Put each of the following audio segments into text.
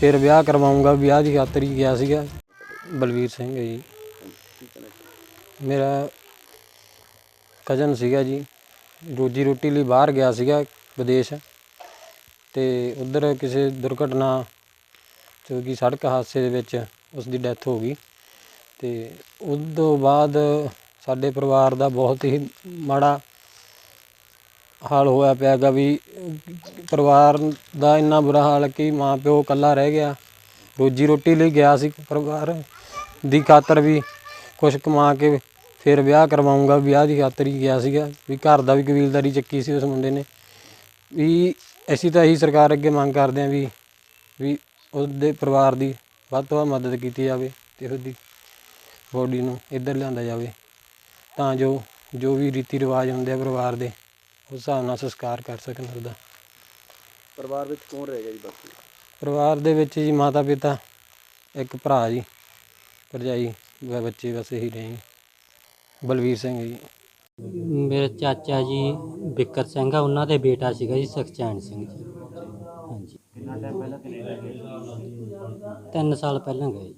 ਫਿਰ ਵਿਆਹ ਕਰਵਾਉਂਗਾ, ਵਿਆਹ ਦੀ ਖਾਤਰ ਹੀ ਗਿਆ ਸੀਗਾ। ਬਲਵੀਰ ਸਿੰਘ ਹੈ ਜੀ। ਮੇਰਾ ਕਜ਼ਨ ਸੀਗਾ ਜੀ। ਰੋਜੀ ਰੋਟੀ ਲਈ ਬਾਹਰ ਗਿਆ ਸੀਗਾ ਵਿਦੇਸ਼। ਤੇ ਉਧਰ ਕਿਸੇ ਦੁਰਘਟਨਾ ਜੋ ਕਿ ਸੜਕ ਹਾਦਸੇ ਦੇ ਵਿੱਚ ਉਸ ਦੀ ਡੈਥ ਹੋ ਗਈ। ਤੇ ਉਸ ਤੋਂ ਬਾਅਦ ਸਾਡੇ ਪਰਿਵਾਰ ਦਾ ਬਹੁਤ ਹੀ ਮਾੜਾ ਹਾਲ ਹੋਇਆ ਪਿਆ ਗਾ ਵੀ ਪਰਿਵਾਰ ਦਾ ਇੰਨਾ ਬੁਰਾ ਹਾਲ ਕਿ ਮਾਂ ਪਿਓ ਇਕੱਲਾ ਰਹਿ ਗਿਆ। ਰੋਜੀ ਰੋਟੀ ਲਈ ਗਿਆ ਸੀ ਪਰਿਵਾਰ ਦੀ ਖਾਤਰ ਵੀ ਕੁਝ ਕਮਾ ਕੇ ਫਿਰ ਵਿਆਹ ਕਰਵਾਉਂਗਾ, ਵਿਆਹ ਦੀ ਖਾਤਰ ਹੀ ਗਿਆ ਸੀਗਾ ਵੀ ਘਰ ਦਾ ਵੀ ਕਬੀਲਦਾਰੀ ਚੱਕੀ ਸੀ ਉਸ ਮੁੰਡੇ ਨੇ। ਵੀ ਅਸੀਂ ਤਾਂ ਇਹੀ ਸਰਕਾਰ ਅੱਗੇ ਮੰਗ ਕਰਦੇ ਹਾਂ ਵੀ ਵੀ ਉਹਦੇ ਪਰਿਵਾਰ ਦੀ ਵੱਧ ਤੋਂ ਵੱਧ ਮਦਦ ਕੀਤੀ ਜਾਵੇ ਤੇ ਉਹਦੀ ਬੋਡੀ ਨੂੰ ਇੱਧਰ ਲਿਆਂਦਾ ਜਾਵੇ। ਤਾਂ ਜੋ ਜੋ ਵੀ ਰੀਤੀ ਰਿਵਾਜ ਹੁੰਦੇ ਆ ਪਰਿਵਾਰ ਦੇ ਉਸ ਹਿਸਾਬ ਨਾਲ ਸੰਸਕਾਰ ਕਰ ਸਕਣ ਉਹਦਾ ਪਰਿਵਾਰ ਵਿੱਚ ਕੌਣ ਰਹਿ ਗਿਆ ਜੀ ਬਾਕੀ? ਪਰਿਵਾਰ ਦੇ ਵਿੱਚ ਜੀ ਮਾਤਾ ਪਿਤਾ ਇੱਕ ਭਰਾ ਜੀ ਭਰਜਾਈ ਬ- ਬੱਚੇ ਬਸ ਇਹੀ ਰਹੇ ਜੀ। ਬਲਵੀਰ ਸਿੰਘ ਜੀ। ਮੇਰੇ ਚਾਚਾ ਜੀ ਬਿੱਕਰ ਸਿੰਘ ਆ ਉਹਨਾਂ ਦੇ ਬੇਟਾ ਸੀਗਾ ਜੀ ਸੁਖਚੈਨ ਸਿੰਘ ਜੀ। ਹਾਂਜੀ। ਕਿੰਨਾ ਟਾਈਮ ਪਹਿਲਾਂ ਕੈਨੇਡਾ ਗਏ ਤਿੰਨ ਸਾਲ ਪਹਿਲਾਂ ਗਏ ਜੀ।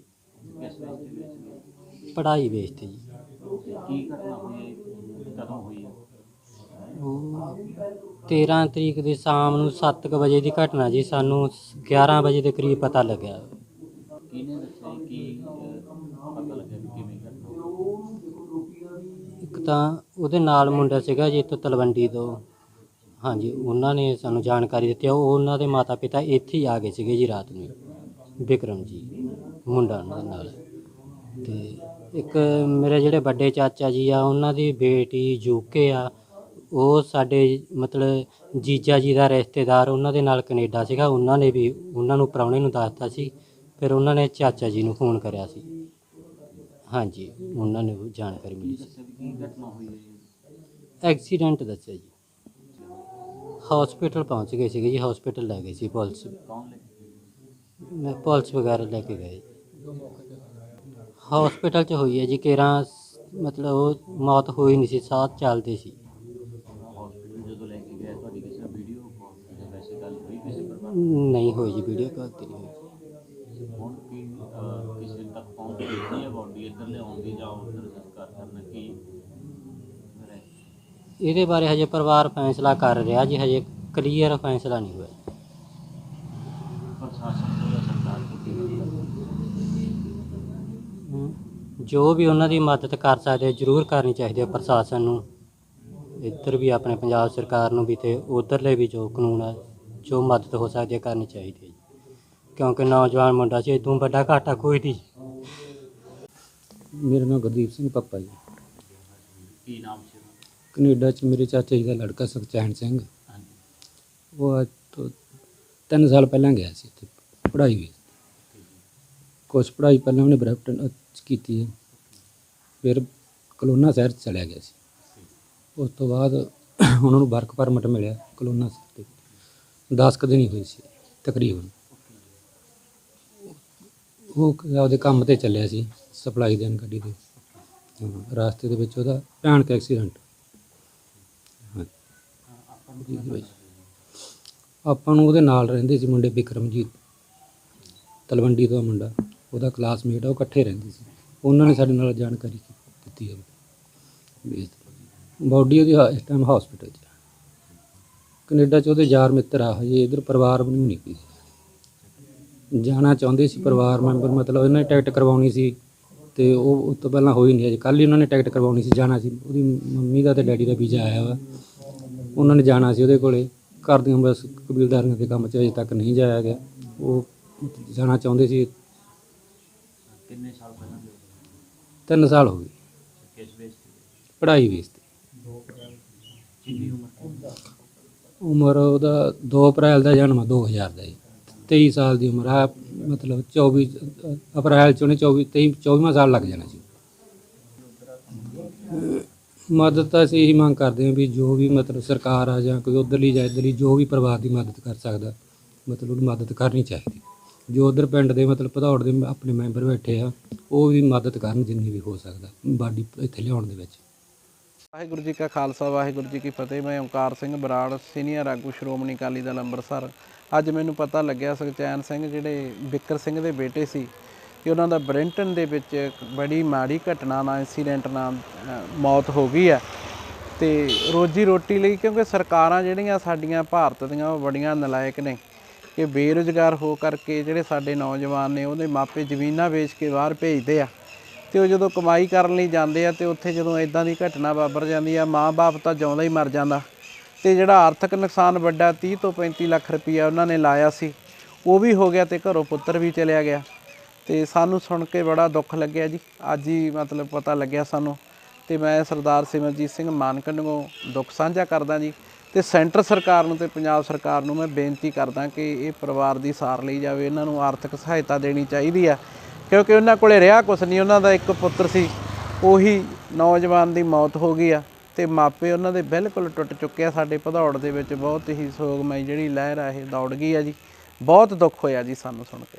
ਪੜ੍ਹਾਈ ਵੇਚ ਤੇ ਜੀ। ਕੀ ਘਟਨਾ ਹੋਈ? ਕਦੋਂ ਹੋਈ 13 ਤਰੀਕ ਦੀ ਸ਼ਾਮ ਨੂੰ 7:00 ਵਜੇ ਦੀ ਘਟਨਾ ਜੀ ਸਾਨੂੰ 11 ਵਜੇ ਦੇ ਕਰੀਬ ਪਤਾ ਲੱਗਿਆ ਕਿਹਨੇ ਦੱਸਿਆ ਜੀ? ਕੀ ਅਹ, ਪਤਾ ਲੱਗਿਆ ਵੀ ਕਿਵੇਂ ਘਟਨਾ ਹੋਈ? ਇੱਕ ਤਾਂ ਉਹਦੇ ਨਾਲ ਮੁੰਡਾ ਸੀਗਾ ਜੀ ਇੱਥੋਂ ਤਲਵੰਡੀ ਤੋਂ ਹਾਂਜੀ ਉਹਨਾਂ ਨੇ ਸਾਨੂੰ ਜਾਣਕਾਰੀ ਦਿੱਤੀ ਉਹ ਉਹਨਾਂ ਦੇ ਮਾਤਾ ਪਿਤਾ ਇੱਥੇ ਹੀ ਆ ਗਏ ਸੀਗੇ ਜੀ ਰਾਤ ਨੂੰ ਵਿਕਰਮ ਜੀ ਮੁੰਡਾ ਉਹਨਾਂ ਦੇ ਨਾਲ ਤੇ ਇੱਕ ਮੇਰੇ ਜਿਹੜੇ ਵੱਡੇ ਚਾਚਾ ਜੀ ਆ ਉਹਨਾਂ ਦੀ ਬੇਟੀ ਯੂਕੇ ਆ ਉਹ ਸਾਡੇ ਮਤਲਬ ਜੀਜਾ ਜੀ ਦਾ ਰਿਸ਼ਤੇਦਾਰ ਉਹਨਾਂ ਦੇ ਨਾਲ ਕੈਨੇਡਾ ਸੀਗਾ ਉਹਨਾਂ ਨੇ ਵੀ ਉਹਨਾਂ ਨੂੰ ਪ੍ਰਾਹੁਣੇ ਨੂੰ ਦੱਸਤਾ ਸੀ ਫਿਰ ਉਹਨਾਂ ਨੇ ਚਾਚਾ ਜੀ ਨੂੰ ਫੋਨ ਕਰਿਆ ਸੀ। ਹਾਂਜੀ ਉਹਨਾਂ ਨੇ ਉਹ ਜਾਣਕਾਰੀ ਮਿਲੀ ਸੀ। ਦੱਸਿਆ ਵੀ ਕੀ ਘਟਨਾ ਹੋਈ ਹੈ ਜੀ? ਐਕਸੀਡੈਂਟ ਦੱਸਿਆ ਜੀ। ਹਸਪੀਟਲ ਪਹੁੰਚ ਗਏ ਸੀਗੇ ਜੀ ਹਸਪੀਟਲ ਲੈ ਗਏ ਸੀ ਪੁਲਿਸ। ਕੌਣ ਲੈ ਕੇ ਗਏ? ਮੈਂ ਪੁਲਿਸ ਵਗੈਰਾ ਲੈ ਕੇ ਗਏ। ਹਸਪੀਟਲ 'ਚ ਹੋਈ ਹੈ ਜੀ ਕੇਰਾਂ ਮਤਲਬ ਉਹ ਮੌਤ ਹੋਈ ਨਹੀਂ ਸੀ ਸਾਹ ਚੱਲਦੇ ਸੀ ਹਸਪੀਟਲ ਜਦੋਂ ਲੈ ਕੇ ਗਏ ਤੁਹਾਡੀ ਕਿਸੇ ਨਾਲ ਵੀਡੀਓ ਕਾਲ ਤੇ ਵੈਸੇ ਗੱਲ ਹੋਈ ਕਿਸੇ ਪਰਿਵਾਰ ਨਹੀਂ ਹੋਈ ਜੀ ਵੀਡੀਓ ਕਾਲ ਤੇ ਨਹੀਂ ਹੋਈ। ਹੁਣ ਕੀ ਅਹ, ਕਿਸੇ ਤੱਕ ਪਹੁੰਚ ਕੀਤੀ ਹੈ ਬੋਡੀ? ਇੱਧਰ ਲਿਆਉਣ ਦੀ ਜਾਂ ਉੱਧਰ ਸੰਸਕਾਰ ਕਰਨਾ ਕੀ ਰਹਿ? ਇਹਦੇ ਬਾਰੇ ਹਜੇ ਪਰਿਵਾਰ ਫੈਸਲਾ ਕਰ ਰਿਹਾ ਜੀ ਹਜੇ ਕਲੀਅਰ ਫੈਸਲਾ ਨਹੀਂ ਹੋਇਆ। ਪ੍ਰਸ਼ਾਸਨ ਤੋਂ ਜਾਂ ਸਰਕਾਰ ਤੋਂ ਕੀ ਮੰਗ ਹਮ, ਜੋ ਵੀ ਉਹਨਾਂ ਦੀ ਮਦਦ ਕਰ ਸਕਦੇ ਜ਼ਰੂਰ ਕਰਨੀ ਚਾਹੀਦੀ ਹੈ ਪ੍ਰਸ਼ਾਸਨ ਨੂੰ। ਇੱਧਰ ਵੀ ਆਪਣੇ ਪੰਜਾਬ ਸਰਕਾਰ ਨੂੰ ਵੀ ਤੇ ਉਧਰਲੇ ਵੀ ਜੋ ਕਾਨੂੰਨ ਹੈ ਜੋ ਮਦਦ ਹੋ ਸਕਦੀ ਹੈ ਕਰਨੀ ਚਾਹੀਦੀ ਹੈ ਜੀ। ਕਿਉਂਕਿ ਨੌਜਵਾਨ ਮੁੰਡਾ ਸੀ ਇਦੋਂ ਵੱਡਾ ਘਾਟਾ ਕੋਈ ਨਹੀਂ ਮੇਰਾ ਨਾਮ ਗੁਰਦੀਪ ਸਿੰਘ ਪੱਪਾ ਜੀ। ਕੀ ਨਾਮ ਸੀ? ਕੈਨੇਡਾ ਚ ਮੇਰੇ ਚਾਚਾ ਜੀ ਦਾ ਲੜਕਾ ਸੁਖਚੈਨ ਸਿੰਘ। ਹਾਂਜੀ। ਉਹ ਅੱਜ ਤੋਂ ਤਿੰਨ ਸਾਲ ਪਹਿਲਾਂ ਗਿਆ ਸੀ ਇੱਥੇ ਪੜ੍ਹਾਈ ਵੀ ਕੁਛ ਪੜ੍ਹਾਈ ਪਹਿਲਾਂ ਉਹਨੇ ਬਰੈਂਪਟਨ ਚ ਕੀਤੀ ਹੈ। ਫਿਰ ਕਲੋਨਾ ਸ਼ਹਿਰ ਚ ਚਲਿਆ ਗਿਆ ਸੀ। ਉਸ ਤੋਂ ਬਾਅਦ ਉਹਨਾਂ ਨੂੰ ਵਰਕ ਪਰਮਿਟ ਮਿਲਿਆ ਕਲੋਨਾ 10 ਕੁ ਦਿਨ ਹੀ ਹੋਈ ਸੀ ਤਕਰੀਬਨ। ਉਹ ਆਪਦੇ ਕੰਮ ਤੇ ਚੱਲਿਆ ਸੀ ਸਪਲਾਈ ਦੇਣ ਗੱਡੀ ਦੇ ਹਾਂ, ਰਾਸਤੇ ਦੇ ਵਿੱਚ ਉਹਦਾ ਭਿਆਨਕ ਐਕਸੀਡੈਂਟ। ਹਾਂ। ਆਪਾਂ ਨੂੰ ਉਹਦੇ ਨਾਲ ਰਹਿੰਦੇ ਸੀ ਮੁੰਡੇ ਵਿਕਰਮਜੀਤ ਤਲਵੰਡੀ ਤੋਂ ਮੁੰਡਾ। ਉਹਦਾ ਕਲਾਸਮੇਟ ਆ ਉਹ ਇਕੱਠੇ ਰਹਿੰਦੇ ਸੀ। ਉਹਨਾਂ ਨੇ ਸਾਡੇ ਨਾਲ ਜਾਣਕਾਰੀ ਕੀ- ਦਿੱਤੀ ਹੈ ਵੀ ਬਾਡੀ ਉਹਦੀ ਹਾ- ਇਸ ਟਾਈਮ ਹਸਪੀਟਲ 'ਚ ਕੈਨੇਡਾ 'ਚ ਉਹਦੇ ਯਾਰ ਮਿੱਤਰ ਆ ਹਜੇ ਇਧਰ ਪਰਿਵਾਰ ਵੀ ਨਹੀਂ ਕੋਈ। ਜਾਣਾ ਚਾਹੁੰਦੇ ਸੀ ਪਰਿਵਾਰ ਮੈਂਬਰ ਮਤਲਬ ਉਹਨਾਂ ਨੇ ਟਿਕਟ ਕਰਵਾਉਣੀ ਸੀ ਤੇ ਉਹ ਉਸ ਤੋਂ ਪਹਿਲਾਂ ਹੋਈ ਨਹੀਂ ਅਜੇ ਕੱਲ੍ਹ ਹੀ ਉਹਨਾਂ ਨੇ ਟਿਕਟ ਕਰਵਾਉਣੀ ਸੀ ਜਾਣਾ ਸੀ। ਉਹਦੀ ਮੰਮੀ ਦਾ ਤੇ ਡੈਡੀ ਦਾ ਵੀਜ਼ਾ ਆਇਆ ਵਾ। ਉਹਨਾਂ ਨੇ ਜਾਣਾ ਸੀ ਉਹਦੇ ਕੋਲੇ। ਘਰ ਦੀਆਂ ਬਸ ਕਬੀਲਦਾਰੀਆਂ ਦੇ ਕੰਮ 'ਚ ਅਜੇ ਤੱਕ ਨਹੀਂ ਜਾਇਆ ਗਿਆ। ਉਹ ਜਾਣਾ ਚਾਹੁੰਦੇ ਸੀ। ਕਿੰਨੇ ਸਾਲ ਪਹਿਲਾਂ? ਤਿੰਨ ਸਾਲ ਹੋ ਗਏ? ਪੜ੍ਹਾਈ ਵੇਸ ਤੇ। ਕਿੰਨੀ ਉਮਰ? ਉਮਰ ਉਹਦਾ 2 ਅਪ੍ਰੈਲ ਦਾ ਜਨਮ ਆ 2000 ਦਾ ਜੀ। 23 ਸਾਲ ਦੀ ਉਮਰ ਆ ਮਤਲਬ 24 ਅ, ਅਪ੍ਰੈਲ ਚ ਉਹਨੇ 24 23 24ਵਾਂ ਸਾਲ ਲੱਗ ਜਾਣਾ ਜੀ। ਮਦਦ ਤਾਂ ਅਸੀਂ ਇਹੀ ਮੰਗ ਕਰਦੇ ਹਾਂ ਵੀ ਜੋ ਵੀ ਮਤਲਬ ਸਰਕਾਰ ਆ ਜਾਂ ਕੋਈ ਉਧਰਲੀ ਜਾਂ ਇੱਧਰਲੀ ਜੋ ਵੀ ਪਰਿਵਾਰ ਦੀ ਮਦਦ ਕਰ ਸਕਦਾ ਮਤਲਬ ਉਹਨੂੰ ਮਦਦ ਕਰਨੀ ਚਾਹੀਦੀ। ਜੋ ਉਧਰ ਪਿੰਡ ਦੇ ਮਤਲਬ ਭਦੌੜ ਦੇ ਆਪਣੇ ਮੈਂਬਰ ਬੈਠੇ ਆ ਉਹ ਵੀ ਮਦਦ ਕਰਨ ਜਿੰਨੀ ਵੀ ਹੋ ਸਕਦਾ ਬਾਡੀ ਇੱਥੇ ਲਿਆਉਣ ਦੇ ਵਿੱਚ। ਵਾਹਿਗੁਰੂ ਜੀ ਕਾ ਖਾਲਸਾ, ਵਾਹਿਗੁਰੂ ਜੀ ਕੀ ਫਤਿਹ। ਮੈਂ ਓਂਕਾਰ ਸਿੰਘ ਬਰਾੜ, ਸੀਨੀਅਰ ਆਗੂ ਸ਼੍ਰੋਮਣੀ ਅਕਾਲੀ ਦਲ ਅੰਮ੍ਰਿਤਸਰ। ਅੱਜ ਮੈਨੂੰ ਪਤਾ ਲੱਗਿਆ ਸੁਖਚੈਨ ਸਿੰਘ, ਜਿਹੜੇ ਬਿੱਕਰ ਸਿੰਘ ਦੇ ਬੇਟੇ ਸੀ, ਕਿ ਉਹਨਾਂ ਦਾ ਬ੍ਰਿੰਟਨ ਦੇ ਵਿੱਚ ਬੜੀ ਮਾੜੀ ਘਟਨਾ ਨਾਲ ਇਨਸੀਡੈਂਟ ਨਾਲ ਮੌਤ ਹੋ ਗਈ ਹੈ। ਤੇ ਰੋਜੀ ਰੋਟੀ ਲਈ, ਕਿਉਂਕਿ ਸਰਕਾਰਾਂ ਜਿਹੜੀਆਂ ਸਾਡੀਆਂ ਭਾਰਤ ਦੀਆਂ, ਉਹ ਬੜੀਆਂ ਨਲਾਇਕ ਨੇ, ਕਿ ਬੇਰੁਜ਼ਗਾਰ ਹੋ ਕਰਕੇ ਜਿਹੜੇ ਸਾਡੇ ਨੌਜਵਾਨ ਨੇ, ਉਹਦੇ ਮਾਪੇ ਜ਼ਮੀਨਾਂ ਵੇਚ ਕੇ ਬਾਹਰ ਭੇਜਦੇ ਆ। ਤੇ ਉਹ ਜਦੋਂ ਕਮਾਈ ਕਰਨ ਲਈ ਜਾਂਦੇ ਆ ਤੇ ਉੱਥੇ ਜਦੋਂ ਇਦਾਂ ਦੀ ਘਟਨਾ ਵਾਪਰ ਜਾਂਦੀ ਆ, ਮਾਂ-ਬਾਪ ਤਾਂ ਜਿਉਂਦਾ ਹੀ ਮਰ ਜਾਂਦਾ। ਤੇ ਜਿਹੜਾ ਆਰਥਿਕ ਨੁਕਸਾਨ ਵੱਡਾ 30 ਤੋਂ 35 ਲੱਖ ਰੁਪਈਆ ਉਹਨਾਂ ਨੇ ਲਾਇਆ ਸੀ, ਉਹ ਵੀ ਹੋ ਗਿਆ ਤੇ ਘਰੋਂ ਪੁੱਤਰ ਵੀ ਚਲਿਆ ਗਿਆ। ਤੇ ਸਾਨੂੰ ਸੁਣ ਕੇ ਬੜਾ ਦੁੱਖ ਲੱਗਿਆ ਜੀ। ਅੱਜ ਹੀ ਮਤਲਬ ਪਤਾ ਲੱਗਿਆ ਸਾਨੂੰ। ਤੇ ਮੈਂ ਸਰਦਾਰ ਸਿਮਰਜੀਤ ਸਿੰਘ ਮਾਨਕੰਡ ਨੂੰ ਦੁੱਖ ਸਾਂਝਾ ਕਰਦਾ ਜੀ। ਤੇ ਸੈਂਟਰ ਸਰਕਾਰ ਨੂੰ ਤੇ ਪੰਜਾਬ ਸਰਕਾਰ ਨੂੰ ਮੈਂ ਬੇਨਤੀ ਕਰਦਾ ਕਿ ਇਹ ਪਰਿਵਾਰ ਦੀ ਸਾਰ ਲਈ ਜਾਵੇ। ਇਹਨਾਂ ਨੂੰ ਆਰਥਿਕ ਸਹਾਇਤਾ ਦੇਣੀ ਚਾਹੀਦੀ ਆ। ਕਿਉਂਕਿ ਉਹਨਾਂ ਕੋਲੇ ਰਿਹਾ ਕੁਛ ਨਹੀਂ, ਉਹਨਾਂ ਦਾ ਇੱਕ ਪੁੱਤਰ ਸੀ, ਉਹੀ ਨੌਜਵਾਨ ਦੀ ਮੌਤ ਹੋ ਗਈ ਆ ਤੇ ਮਾਪੇ ਉਹਨਾਂ ਦੇ ਬਿਲਕੁਲ ਟੁੱਟ ਚੁੱਕੇ ਆ ਸਾਡੇ ਭਦੌੜ ਦੇ ਵਿੱਚ, ਬਹੁਤ ਹੀ ਸੋਗਮਈ ਜਿਹੜੀ ਲਹਿਰ ਆ ਇਹ ਦੌੜ ਗਈ ਆ ਜੀ, ਬਹੁਤ ਦੁੱਖ ਹੋਇਆ ਜੀ ਸਾਨੂੰ ਸੁਣ ਕੇ।